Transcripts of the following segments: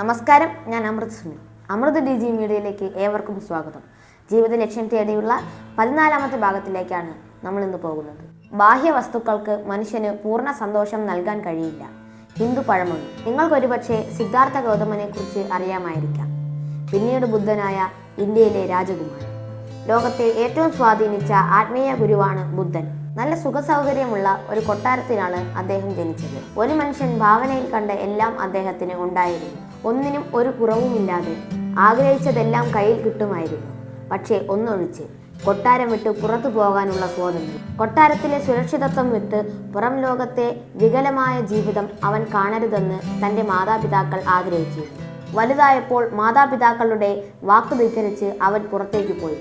നമസ്കാരം ഞാൻ Amrit Sunil. Amrit D G മീഡിയയിലേക്ക് ഏവർക്കും സ്വാഗതം. ജീവിത ലക്ഷ്യം തേടിയുള്ള പതിനാലാമത്തെ ഭാഗത്തിലേക്കാണ് നമ്മൾ ഇന്ന് പോകുന്നത്. ബാഹ്യ വസ്തുക്കൾക്ക് മനുഷ്യന് പൂർണ സന്തോഷം നൽകാൻ കഴിയില്ല. ഹിന്ദു പഴമൊഴി. നിങ്ങൾക്കൊരുപക്ഷെ സിദ്ധാർത്ഥ ഗൗതമനെ കുറിച്ച് അറിയാമായിരിക്കാം. പിന്നീട് ബുദ്ധനായ ഇന്ത്യയിലെ രാജകുമാരൻ. ലോകത്തെ ഏറ്റവും സ്വാധീനിച്ച ആത്മീയ ഗുരുവാണ് ബുദ്ധൻ. നല്ല സുഖസൗകര്യമുള്ള ഒരു കൊട്ടാരത്തിലാണ് അദ്ദേഹം ജനിച്ചത്. ഒരു മനുഷ്യൻ ഭാവനയിൽ കണ്ട എല്ലാം അദ്ദേഹത്തിന് ഉണ്ടായിരുന്നു. ഒന്നിനും ഒരു കുറവുമില്ലാതെ ആഗ്രഹിച്ചതെല്ലാം കയ്യിൽ കിട്ടുമായിരുന്നു. പക്ഷേ ഒന്നൊഴിച്ച് കൊട്ടാരം വിട്ട് പുറത്തു പോകാനുള്ള സ്വാതന്ത്ര്യം. കൊട്ടാരത്തിലെ സുരക്ഷിതത്വം വിട്ട് പുറം ലോകത്തെ വികലമായ ജീവിതം അവൻ കാണരുതെന്ന് തന്റെ മാതാപിതാക്കൾ ആഗ്രഹിച്ചു. വലുതായപ്പോൾ മാതാപിതാക്കളുടെ വാക്ക് ധിക്കരിച്ച് അവൻ പുറത്തേക്ക് പോയി.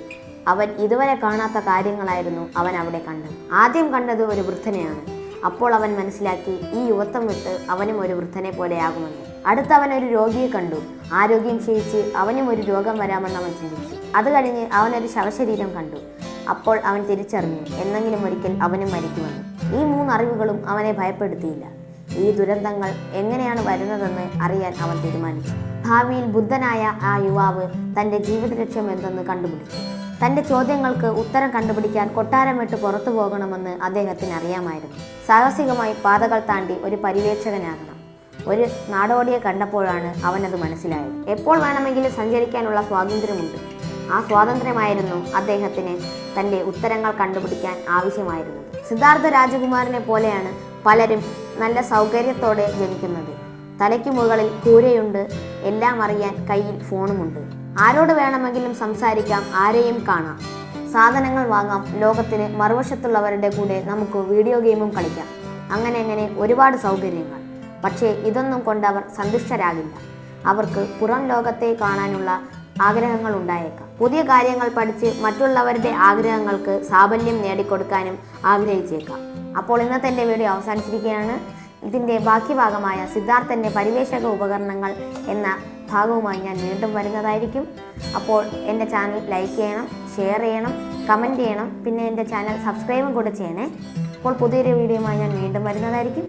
അവൻ ഇതുവരെ കാണാത്ത കാര്യങ്ങളായിരുന്നു അവൻ അവിടെ കണ്ടത്. ആദ്യം കണ്ടത് ഒരു വൃദ്ധനെയാണ്. അപ്പോൾ അവൻ മനസ്സിലാക്കി ഈ യുവത്വം വിട്ട് അവനും ഒരു വൃദ്ധനെ പോലെയാകുമെന്ന്. അടുത്ത് അവൻ ഒരു രോഗിയെ കണ്ടു. ആരോഗ്യം ക്ഷയിച്ച് അവനും ഒരു രോഗം വരാമെന്ന് അവൻ ചിന്തിച്ചു. അത് കഴിഞ്ഞ് അവനൊരു ശവശരീരം കണ്ടു. അപ്പോൾ അവൻ തിരിച്ചറിഞ്ഞു. എന്നെങ്കിലും ഒരിക്കൽ അവനും മരിക്കുമെന്ന് ഈ മൂന്ന് അറിവുകളും അവനെ ഭയപ്പെടുത്തിയില്ല. ഈ ദുരന്തങ്ങൾ എങ്ങനെയാണ് വരുന്നതെന്ന് അറിയാൻ അവൻ തീരുമാനിച്ചു. ഭാവിയിൽ ബുദ്ധനായ ആ യുവാവ് തന്റെ ജീവിത ലക്ഷ്യം എന്തെന്ന് കണ്ടുപിടിച്ചു. തന്റെ ചോദ്യങ്ങൾക്ക് ഉത്തരം കണ്ടുപിടിക്കാൻ കൊട്ടാരം വിട്ട് പുറത്തു പോകണമെന്ന് അദ്ദേഹത്തിന് അറിയാമായിരുന്നു. സാഹസികമായി പാതകൾ താണ്ടി ഒരു പര്യവേക്ഷകനാകണം. ഒരു നാടോടിയെ കണ്ടപ്പോഴാണ് അവനത് മനസ്സിലായത്. എപ്പോൾ വേണമെങ്കിലും സഞ്ചരിക്കാനുള്ള സ്വാതന്ത്ര്യമുണ്ട്. ആ സ്വാതന്ത്ര്യമായിരുന്നു അദ്ദേഹത്തിന് തന്റെ ഉത്തരങ്ങൾ കണ്ടുപിടിക്കാൻ ആവശ്യമായിരുന്നത്. സിദ്ധാർത്ഥ രാജകുമാരനെ പോലെയാണ് പലരും നല്ല സൗകര്യത്തോടെ ജനിക്കുന്നത്. തലയ്ക്ക് മുകളിൽ കൂരയുണ്ട് എല്ലാം അറിയാൻ കയ്യിൽ ഫോണുമുണ്ട്. ആരോട് വേണമെങ്കിലും സംസാരിക്കാം ആരെയും കാണാം. സാധനങ്ങൾ വാങ്ങാം ലോകത്തിന് മറുവശത്തുള്ളവരുടെ കൂടെ നമുക്ക് വീഡിയോ ഗെയിമും കളിക്കാം. അങ്ങനെ അങ്ങനെ ഒരുപാട് സൗകര്യങ്ങൾ. പക്ഷേ ഇതൊന്നും കൊണ്ട് കൊണ്ടവർ സന്തുഷ്ടരാകില്ല. അവർക്ക് പുറം ലോകത്തെ കാണാനുള്ള ആഗ്രഹങ്ങൾ ഉണ്ടായേക്കാം. പുതിയ കാര്യങ്ങൾ പഠിച്ച് മറ്റുള്ളവരുടെ ആഗ്രഹങ്ങൾക്ക് സാഫല്യം നേടിക്കൊടുക്കാനും ആഗ്രഹിച്ചേക്കാം. അപ്പോൾ ഇന്നത്തെ എന്റെ വീഡിയോ അവസാനിച്ചിരിക്കുകയാണ്. ഇതിന്റെ ബാക്കി ഭാഗമായ സിദ്ധാർത്ഥന്റെ പരിവേഷക ഉപകരണങ്ങൾ എന്ന ഭാഗവുമായി ഞാൻ വീണ്ടും വരുന്നതായിരിക്കും. അപ്പോൾ എന്റെ ചാനൽ ലൈക്ക് ചെയ്യണം ഷെയർ ചെയ്യണം കമന്റ് ചെയ്യണം പിന്നെ എന്റെ ചാനൽ സബ്സ്ക്രൈബും കൂടെ ചെയ്യണേ. അപ്പോൾ പുതിയൊരു വീഡിയോയുമായി ഞാൻ വീണ്ടും വരുന്നതായിരിക്കും.